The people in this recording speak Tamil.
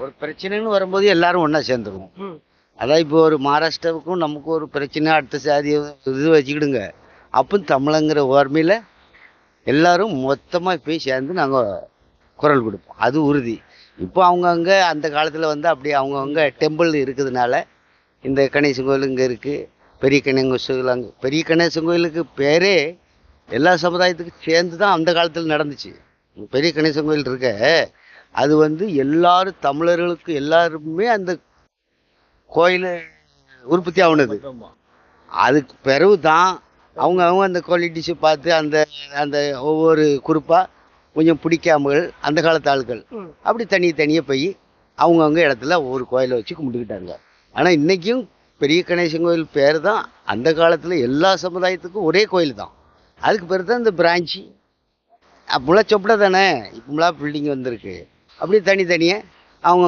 ஒரு பிரச்சனைன்னு வரும்போது எல்லாரும் ஒன்றா சேர்ந்துருவோம். அதான் இப்போ ஒரு மகாராஷ்டிராவுக்கும் நமக்கு ஒரு பிரச்சனை அடுத்த சாதி இது வச்சுக்கிடுங்க. அப்போ தமிழங்கிற ஓர்மையில் எல்லாரும் மொத்தமாக போய் சேர்ந்து நாங்கள் குரல் கொடுப்போம். அது உறுதி. இப்போ அவங்கவுங்க அந்த காலத்தில் வந்து அப்படி அவங்கவுங்க டெம்பிள் இருக்கிறதுனால இந்த கணேசன் கோயில் இங்கே இருக்குது பெரிய கணேசன் கோயில் அங்கே பெரிய கணேசன் கோயிலுக்கு பேரே எல்லா சமுதாயத்துக்கும் சேர்ந்து தான் அந்த காலத்தில் நடந்துச்சு. பெரிய கணேசன் கோயில் இருக்க அது வந்து எல்லாரும் தமிழர்களுக்கு எல்லாருமே அந்த கோயில் உற்பத்தி ஆகுனது அதுக்கு பிறகு தான் அவங்க அவங்க அந்த குவாலிட்டிஸை பார்த்து அந்த அந்த ஒவ்வொரு குறிப்பாக கொஞ்சம் பிடிக்காமல் அந்த காலத்து ஆட்கள் ம். அப்படி தனி தனியாக போய் அவங்கவுங்க இடத்துல ஒவ்வொரு கோயிலை வச்சு கும்பிட்டுக்கிட்டாங்க. ஆனால் இன்றைக்கும் பெரிய கணேசன் கோயில் பேர் தான் அந்த காலத்தில் எல்லா சமுதாயத்துக்கும் ஒரே கோயில் தான் அதுக்கு பேர் தான் இந்த பிரான்ச்சு. அப்போலாம் சொப்பட தானே. இப்போலாம் பில்டிங் வந்திருக்கு. அப்படியே தனித்தனியாக அவங்க